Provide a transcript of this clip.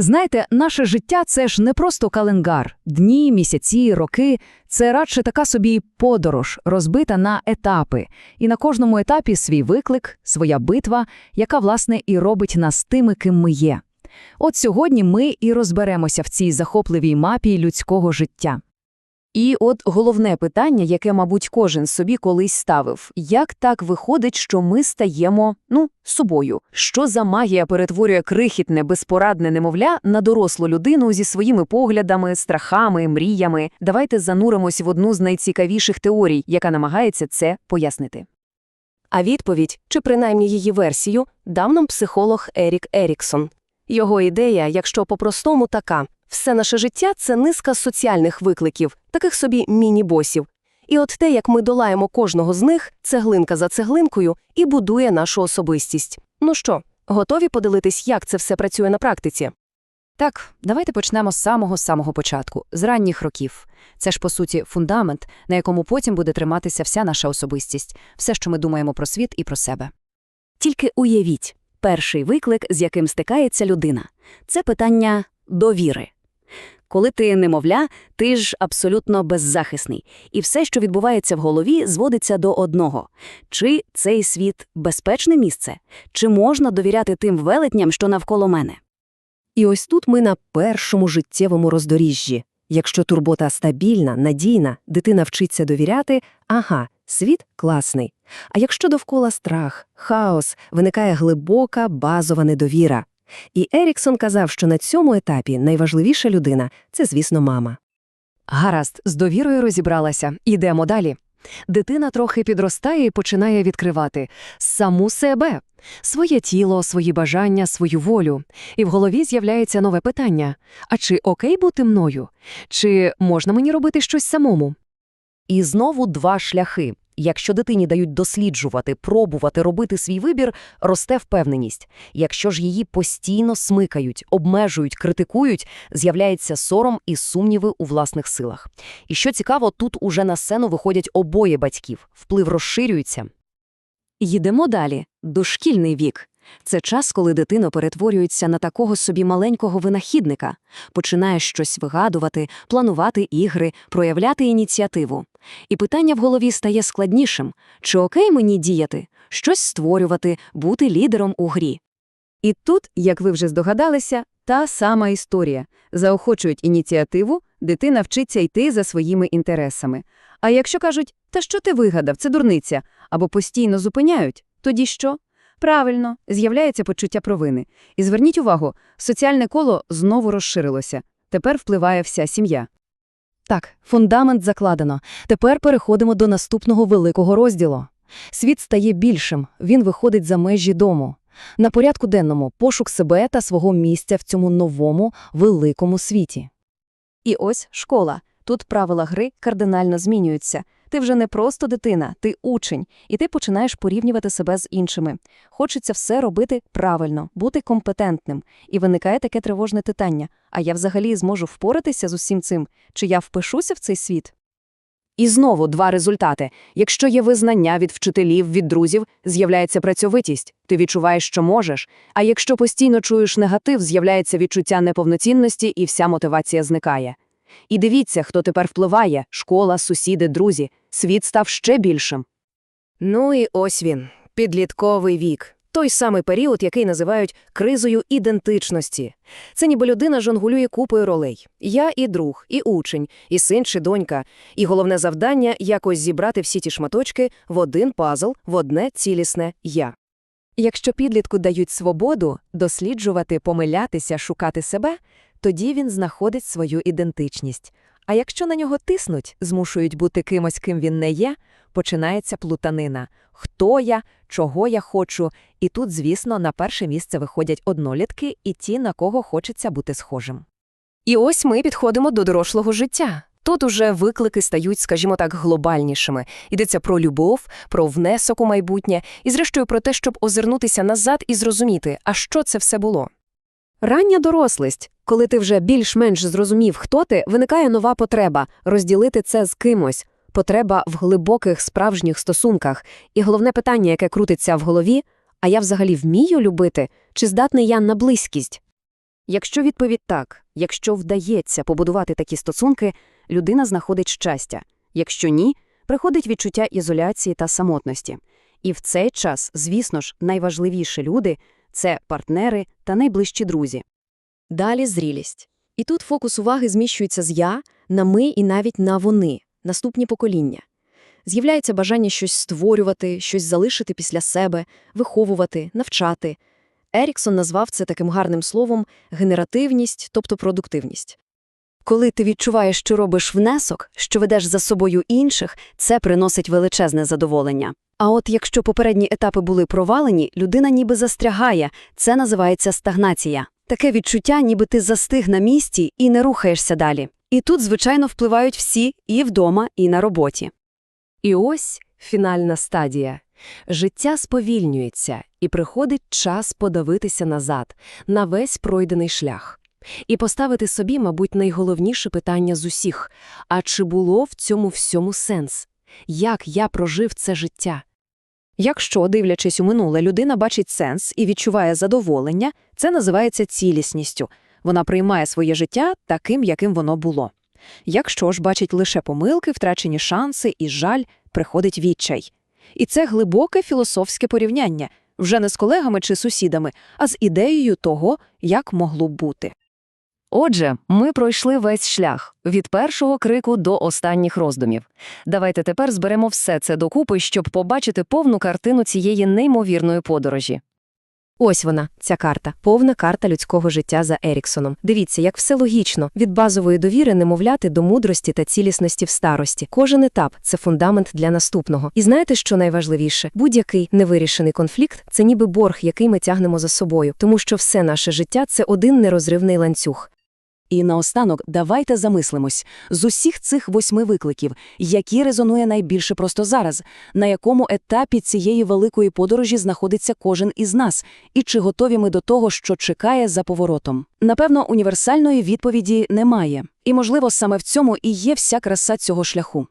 Знаєте, наше життя це ж не просто календар. Дні, місяці, роки це радше така собі подорож, розбита на етапи. І на кожному етапі свій виклик, своя битва, яка, власне, і робить нас тими, ким ми є. От сьогодні ми і розберемося в цій захопливій мапі людського життя. І от головне питання, яке, мабуть, кожен собі колись ставив: як так виходить, що ми стаємо, ну, собою? Що за магія перетворює крихітне, безпорадне немовля на дорослу людину зі своїми поглядами, страхами, мріями? Давайте зануримось в одну з найцікавіших теорій, яка намагається це пояснити. А відповідь, чи принаймні її версію, дав нам психолог Ерік Еріксон. Його ідея, якщо по-простому, така. Все наше життя – це низка соціальних викликів, таких собі міні-босів. І от те, як ми долаємо кожного з них, цеглинка за цеглинкою, і будує нашу особистість. Ну що, готові поділитись, як це все працює на практиці? Так, давайте почнемо з самого-самого початку, з ранніх років. Це ж, по суті, фундамент, на якому потім буде триматися вся наша особистість, все, що ми думаємо про світ і про себе. Тільки уявіть, перший виклик, з яким стикається людина – це питання довіри. Коли ти немовля, ти ж абсолютно беззахисний, і все, що відбувається в голові, зводиться до одного – чи цей світ – безпечне місце, чи можна довіряти тим велетням, що навколо мене. І ось тут ми на першому життєвому роздоріжжі. Якщо турбота стабільна, надійна, дитина вчиться довіряти, ага, світ класний. А якщо довкола страх, хаос, виникає глибока базова недовіра. І Еріксон казав, що на цьому етапі найважливіша людина – це, звісно, мама. Гаразд, з довірою розібралася. Ідемо далі. Дитина трохи підростає і починає відкривати саму себе, своє тіло, свої бажання, свою волю. І в голові з'являється нове питання: а чи окей бути мною? Чи можна мені робити щось самому? І знову два шляхи. Якщо дитині дають досліджувати, пробувати робити свій вибір, росте впевненість. Якщо ж її постійно смикають, обмежують, критикують, з'являється сором і сумніви у власних силах. І що цікаво, тут уже на сцену виходять обоє батьків, вплив розширюється. Їдемо далі. Дошкільний вік. Це час, коли дитина перетворюється на такого собі маленького винахідника, починає щось вигадувати, планувати ігри, проявляти ініціативу. І питання в голові стає складнішим. Чи окей мені діяти? Щось створювати, бути лідером у грі? І тут, як ви вже здогадалися, та сама історія. Заохочують ініціативу, дитина вчиться йти за своїми інтересами. А якщо кажуть, та що ти вигадав, це дурниця, або постійно зупиняють, тоді що? Правильно, з'являється почуття провини. І зверніть увагу, соціальне коло знову розширилося. Тепер впливає вся сім'я. Так, фундамент закладено. Тепер переходимо до наступного великого розділу. Світ стає більшим, він виходить за межі дому. На порядку денному пошук себе та свого місця в цьому новому, великому світі. І ось школа. Тут правила гри кардинально змінюються. Ти вже не просто дитина, ти учень, і ти починаєш порівнювати себе з іншими. Хочеться все робити правильно, бути компетентним. І виникає таке тривожне питання: а я взагалі зможу впоратися з усім цим? Чи я впишуся в цей світ? І знову два результати. Якщо є визнання від вчителів, від друзів, з'являється працьовитість, ти відчуваєш, що можеш. А якщо постійно чуєш негатив, з'являється відчуття неповноцінності і вся мотивація зникає. І дивіться, хто тепер впливає – школа, сусіди, друзі. Світ став ще більшим. Ну і ось він – підлітковий вік. Той самий період, який називають кризою ідентичності. Це ніби людина жонглює купою ролей. Я і друг, і учень, і син чи донька. І головне завдання – якось зібрати всі ті шматочки в один пазл, в одне цілісне «я». Якщо підлітку дають свободу досліджувати, помилятися, шукати себе, тоді він знаходить свою ідентичність. А якщо на нього тиснуть, змушують бути кимось, ким він не є, починається плутанина. Хто я, чого я хочу, і тут, звісно, на перше місце виходять однолітки і ті, на кого хочеться бути схожим. І ось ми підходимо до дорослого життя. Тут уже виклики стають, скажімо так, глобальнішими. Йдеться про любов, про внесок у майбутнє і, зрештою, про те, щоб озирнутися назад і зрозуміти, а що це все було. Рання дорослість. Коли ти вже більш-менш зрозумів, хто ти, виникає нова потреба розділити це з кимось. Потреба в глибоких справжніх стосунках. І головне питання, яке крутиться в голові, а я взагалі вмію любити, чи здатний я на близькість? Якщо відповідь так, якщо вдається побудувати такі стосунки, людина знаходить щастя. Якщо ні, приходить відчуття ізоляції та самотності. І в цей час, звісно ж, найважливіші люди – це партнери та найближчі друзі. Далі зрілість. І тут фокус уваги зміщується з «я» на «ми» і навіть на «вони» – наступні покоління. З'являється бажання щось створювати, щось залишити після себе, виховувати, навчати. Еріксон назвав це таким гарним словом генеративність, тобто продуктивність. Коли ти відчуваєш, що робиш внесок, що ведеш за собою інших, це приносить величезне задоволення. А от якщо попередні етапи були провалені, людина ніби застрягає. Це називається стагнація. Таке відчуття, ніби ти застиг на місці і не рухаєшся далі. І тут, звичайно, впливають всі і вдома, і на роботі. І ось фінальна стадія. Життя сповільнюється, і приходить час подивитися назад, на весь пройдений шлях. І поставити собі, мабуть, найголовніше питання з усіх – а чи було в цьому всьому сенс? Як я прожив це життя? Якщо, дивлячись у минуле, людина бачить сенс і відчуває задоволення, це називається цілісністю. Вона приймає своє життя таким, яким воно було. Якщо ж бачить лише помилки, втрачені шанси і жаль, приходить відчай. І це глибоке філософське порівняння, вже не з колегами чи сусідами, а з ідеєю того, як могло б бути. Отже, ми пройшли весь шлях від першого крику до останніх роздумів. Давайте тепер зберемо все це докупи, щоб побачити повну картину цієї неймовірної подорожі. Ось вона, ця карта, повна карта людського життя за Еріксоном. Дивіться, як все логічно, від базової довіри немовляти до мудрості та цілісності в старості. Кожен етап це фундамент для наступного. І знаєте, що найважливіше? Будь-який невирішений конфлікт це ніби борг, який ми тягнемо за собою, тому що все наше життя це один нерозривний ланцюг. І наостанок давайте замислимось з усіх цих восьми викликів, які резонує найбільше просто зараз, на якому етапі цієї великої подорожі знаходиться кожен із нас, і чи готові ми до того, що чекає за поворотом. Напевно, універсальної відповіді немає. І, можливо, саме в цьому і є вся краса цього шляху.